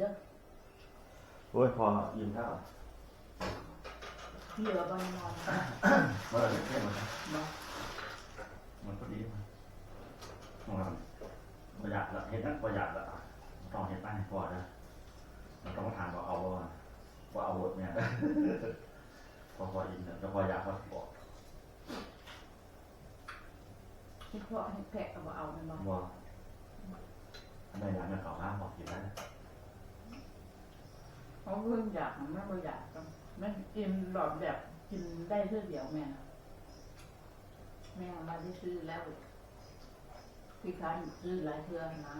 เด้อโอ้ยพอยินข้าวเหลือบอลนอนเมื่อไหร่เที่ยงมันบ่มันก็ดีมันมันประหยัดละเห็นนักประหยัดละต้องเห็นตั้งให้พอนะมันต้องมาถามว่าเอาว่าว่าเอาบทเนี่ยพอพอยินเนี่ยจะพออยากว่าบอกที่เพาะให้แพะก็บ่เอาแมันบ่ว่าอันใดอยากเนี่ยเขาห้ามบอกกินได้ เขาเพิ่งอยากมันไม่อยากก็แม่กินหลอดแบบกินได้เท่าเดียวแม่นะแม่มาได้ซื้อแล้วพี่ค้านซื้อหลายเทื่อนะ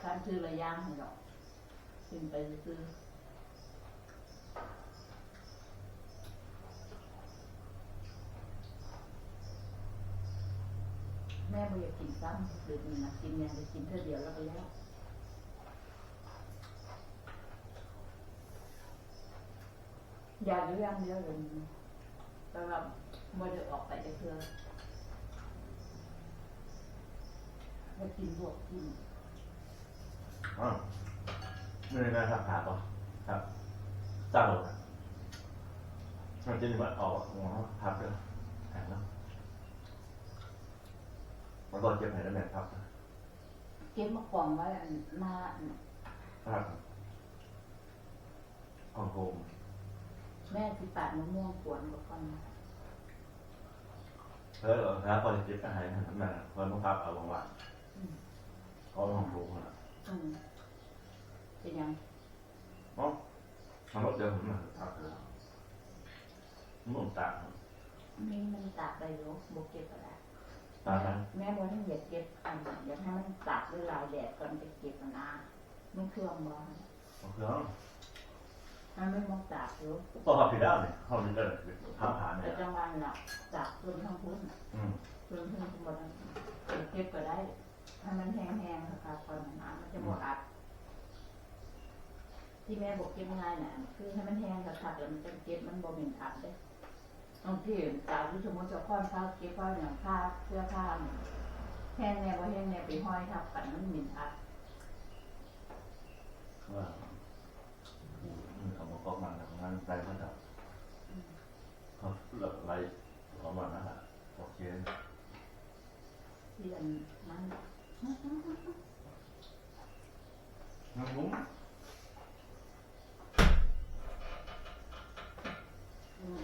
ค้านซื้อหลายอย่างให้ดอกกินไปซื้อแม่ไม่อยากกินซ้ำหรือนี่นะกินอย่างจะกินเท่าเดียวแล้วก็แล้ว ยาเรื่องเยอะเลยแต่ว่าไม่ได้ออกไปจะเพื่อไปกินพวกกินอ๋อไม่ได้นะครับถามป่ะครับเจ้าครับมันจะมีว่าเอาหัวพับเลยแข็งแล้วมันก็เจ็บไหนได้ไหมครับเก็บมากองไว้อันหน้าอันครับของโฮม แม่ที่ปาดมะม่วงกวนกับคนนะเออแล้วพอจะเจ็บก็หายหันมาพอต้องพับเอาวางๆเอาของโฮมนะอืมเป็นยังอ๋อมันก็เจอผมมาพับเลยมันต่างมีมันตากไปอยู่บกเก็บอะไรต่างนะแม่บอกให้เหยียดเก็บอันอยากให้มันตากด้วยลายแดดก่อนจะเก็บมันนะมันเครื่องร้อนของเครื่อง มันไม่มองตากอยู่ก็พับผิดด้านเนี่ยเขามันเกิดทำผ่านแต่เนี่ยจังหวะน่ะตากต้นทั้งพุ่นน่ะอืมเพิ่มขึ้นทั้งหมดเก็บก็ได้ให้มันแห้งๆค่ะก่อนนะมันจะบวอัด ที่แม่บอกเก็บง่ายน่ะคือให้มันแห้งค่ะแล้วมันจะเก็บมันบ่เหม็นอัดเด้บางทีตากที่สมมติจะค้อนผ้าเก็บผ้าอย่างผ้าเสื้อผ้าเนี่ยแห้งแน่บ่แห้งแน่ไปห้อยทับกันมันเหม็นอัด ว่าอืมเขาบอกก็มันทำงานใจมันจะเขาเลิกอะไรของมันนั่นแหละโอเค ที่อันนั้น น้ำมุ้ง อืม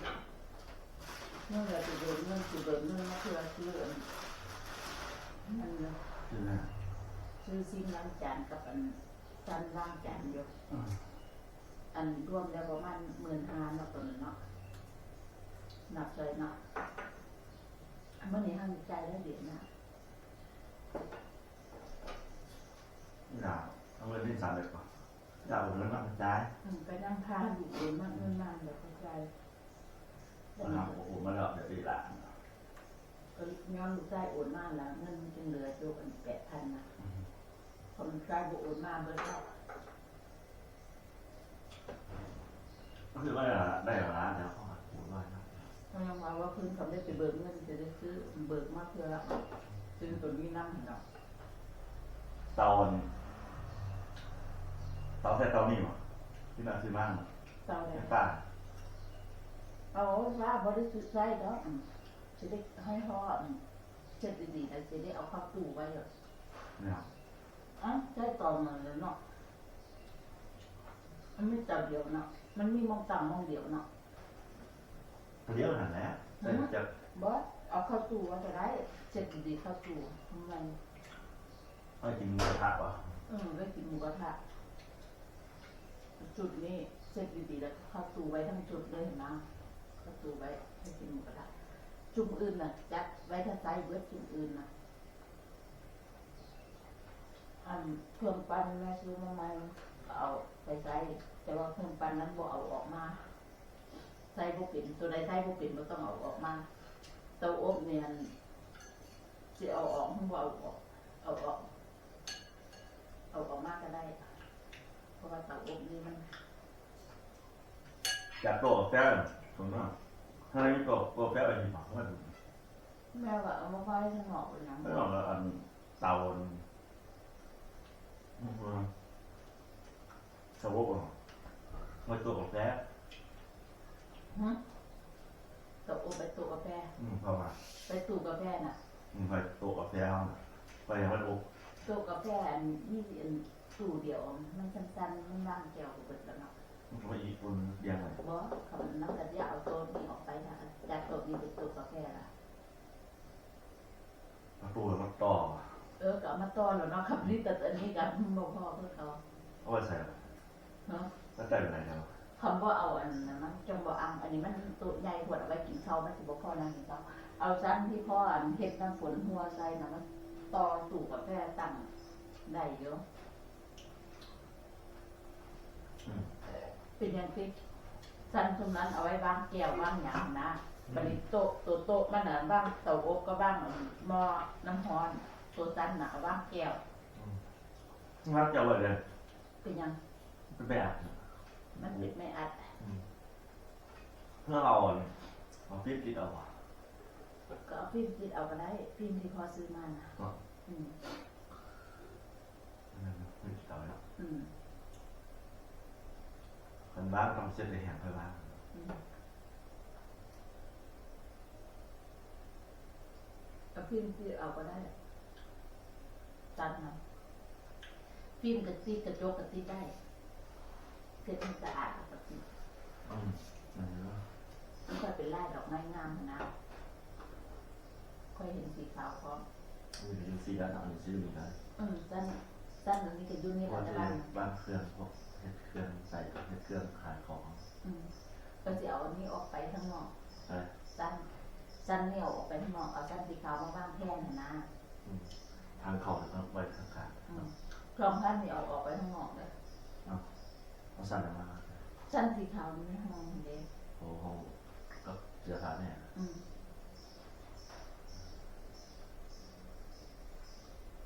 เมื่อเราจะ เดินเมื่อเมื่อมาเพื่อซื้ออันนั่นเลยคือนะซื้อซิงล้างจานกับอันจานล้างจานอยู่อันรวมแล้วประมาณหมื่นห้าเนาะตัวนั้นเนาะหนักเลยเนาะเมื่อนี้ห้างใจแล้วเดี๋ยวนะนี่หนาวต้องเล่นที่สามเด็กก่อนอยากผมเล่นมันใจไปนั่งทานอยู่เองมันมันมันแบบเข้าใจมันทำโอ้โหมันแล้วเดี๋ยวดีละก็ ย้อนลูกชายโอนมาแล้วเงินมันจึงเหลืออยู่อันแปดพันนะพอมันชายบ่โอนมาเบิดแล้วก็คือว่าได้แล้วนะเดี๋ยวเขาพูดว่านะเขายังว่าว่าเพื้นเขาได้ไปเบิกเงินจะได้ซื้อเบิกมาเพื่อซื้อตัวนี้นั่งให้เราเตาเตาแค่เตานี่มั้งที่น่าซื้อมากมั้งเศร้าเลยป้าเอาว่าบริสุทธิ์ใจเนาะอืม จะได้ให้ห่ออืมเช็ดดีๆแล้วจะได้เอาเข้าตู้ไว้เลยเนี่ยอะใช่ตอนนั้นเลยเนาะมันไม่จับเดียวเนาะมันมีมองต่ำมองเดียวเนาะเดี๋ยวหันแล้วจะบอสเอาเข้าตู้ไว้จะได้เช็ดดีๆเข้าตู้ทำไมให้กินหมูกระทะวะเออได้กินหมูกระทะจุดนี้เช็ดดีๆแล้วเข้าตู้ไว้ทั้งจุดเลยเห็นไหมเข้าตู้ไว้ให้กินหมูกระทะ จุ่มอื่นน่ะ จัดไว้ถ้าใส่เบิดจุ่มอื่นน่ะอันเครื่องปั้นแม่ซื้อมาใหม่เอาไปใส่แต่ว่าเครื่องปั้นนั้นบ่เอาออกมาใส่บ่เป็นตัวใดใส่บ่เป็นบ่ต้องเอาออกมาเตาอบเนี่ยสิเอาออกบ่เอาออกเอาออกเอาออกมาก็ได้เพราะว่าเตาอบนี่มันจัดโต๊ะแก้วตรงนั้น ถ้าไม่โต๊ะโต๊ะแก้วอะไรดีกว่าเพราะว่าแม่ว่าเอามาไว้ข้างนอกเลยนะไม่ต้องแล้วอันเตาสาวกอมาตัวกาแฟฮะตกอุไปตู้กาแฟอืมเพราะว่าไปตู้กาแฟน่ะอืมไปตัวกาแฟเอาน่ะไปยังไม่โอ้ตู้กาแฟอันนี่อันตู้เดียว มันสั้นๆมันว่างแก้วเบิดแล้วเนาะ มันก็อีกคนเดียวเลยบ่เขาน้ำกระยาเอาตัวนี้ออกไปนะจากตัวนี้เป็นตู้กาแฟล่ะมาตัวแล้วก็ต่อ เออก็เอามาต้อนแล้วเนาะครับนี่แต่อันนี้กับบ่พอเพื่อเขาเอาไว้ใส่เนาะแล้วใส่เป็นไรครับคำว่าเอาอันนั้นมันจงบ่อังอันนี้มันตัวใหญ่ขวดเอาไว้กินข้าวมันสิบ่พอนั่งกินข้าวเอาสั้นที่พ่ออันเฮ็ดน้ำฝนหัวใส่น่ะมันต่อตู้กาแฟตั้งได้เยอะอืม เป็นอย่างที่สั้นตรงนั้นเอาไว้วางแก้ววางหยังนะบัดนี้โต๊ะตัวโต๊ะมันน่ะวางเตาอบก็วางหม้อน้ำร้อนตัวสั้นน่ะเอาวางแก้วงับจะเอาไว้เลยเป็นหยังเป็นแบบมันปิดไม่อัดเพื่อเราอะเอาฟิตติดเอาอะก็เอาพิมพ์ติดเอาก็ได้พิมพ์ที่พอซื้อมานะอ๋ออืม ฟิตติดเอาแล้ว อืม คนบ้างต้องเช็ดในแหงไปบ้างอืมเอาพิมพ์ติดเอาก็ได้ตันนะพิมพ์กระติดกระจกกระติดได้เพื่อให้สะอาดกระติดอืมอันนี้ก็มันก็เป็นลายดอกไม้งามนะค่อยเห็นสีขาวพร้อมมีเป็นสีด้านอันนี้สีเหมือนกันอืมสั้นสั้นอันนี้ก็อยุ่นี่ว่าปัจจะจุบันบ้านเครื่องพวก เฮ็ดเครื่องใส่เฮ็ดเครื่องขายของอืมก็จะเอาอันนี้ออกไปข้างนอกใช่สั้นสั้นเนี่ยเอาออกไปข้างนอกเอาสั้นสีขาวมาบ้างแท่นน่ะนะอืมทางเขาแล้วก็ไว้ข้างอืมคลองท่านนี่เอาออกไปข้างนอกเลยๆเขาสั่นมาสั้นสีขาวนี่ในห้องเด็กโอ้โหก็เสือขาเนี่ยอืม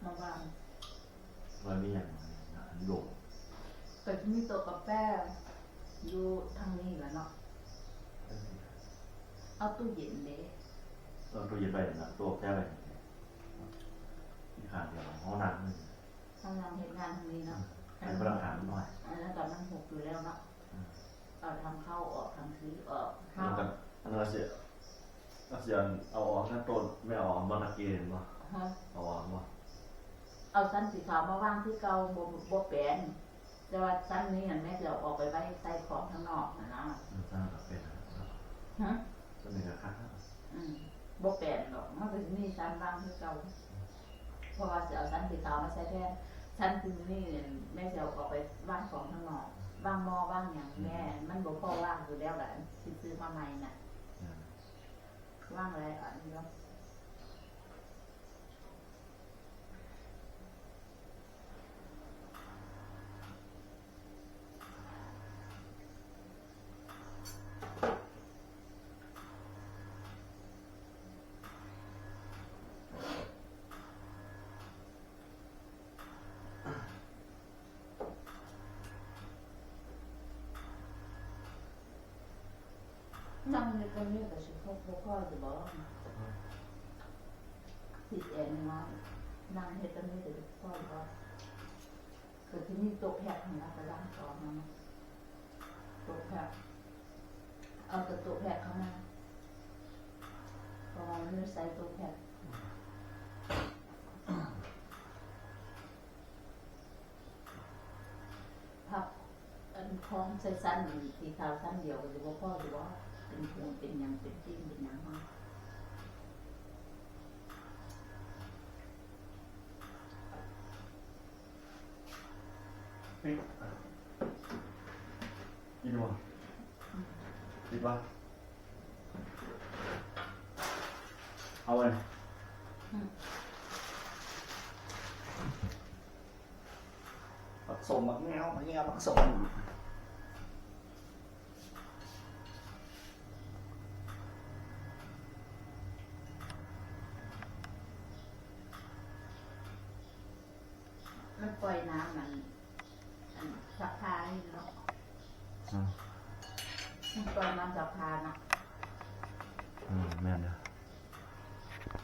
มาบ้าง มันมีอย่างอันหลง ก็จะมีตัว กาแฟอยู่ทางนี้แหละเนาะเอาตู้เย็นเด้ตัวตัวเย็นไปนะตัวแค่ไปที่ขาดเดียวห้องน้ำนึงทางนางเห็นงานทางนี้เนาะให้พลังงานหน่อยอันนั้นตอนมันหกอยู่แล้วเนาะเอาทำเข้าออกทำซื้อออกเข้าแล้วก็อันนั้นเสียเสียเอาออกนั่นต้นไม่เอาออกบานาเกนบ่ฮะเอาออกบ่เอาสั้นสีขาวมาว่างที่เก่าบ่บ่แปลน แต่ว่าสั้นนี้เห็นไหมจะเอาออกไปไว้ใส่ของข้างนอกนะนะมันสร้างกับเป็นฮะตัวหนึ่งราคาอืมบ่แปลนหรอกมันก็สิมีสั้นว่างที่เก่าเพราะว่าจะเอาสั้นสีขาวมาใส่แทนสั้นคือนี่เนี่ยแม่จะเอาออกไปว่างของข้างนอกว่างหมอว่างอย่างแม่ มันบ่พอว่างอยู่แล้วแหละสิซื้อมาใหม่น่ะว่างอะไรอะนี่เนาะ นั่งในตรงนี้ก็สิพกบ่พอจะบอกติดแอร์มานั่งเฮ็ดตรงนี้ก็สิพอบ่ก็ที่มีโตแพทย์ทางนั้นก็ล้างต่อมาโตแพทย์เอาแต่โตแพทย์เข้ามาพราะว่ามันไม่ใส่โตแพทย์พับอันคล้องใส่สั้นสีขาวสั้นเดียวก็สิบ่พอจะบอก เป็นพวงเป็นหยังเป็นจิ้มเป็นหยังมานี่กินวะคิดว่าเอาไว้ผักสมผักแงวผักแงวผักสม มันปล่อยน้ำมันอันสักพานี่เนาะ มันปล่อยน้ำสักพานะอืมแม่นเด้อ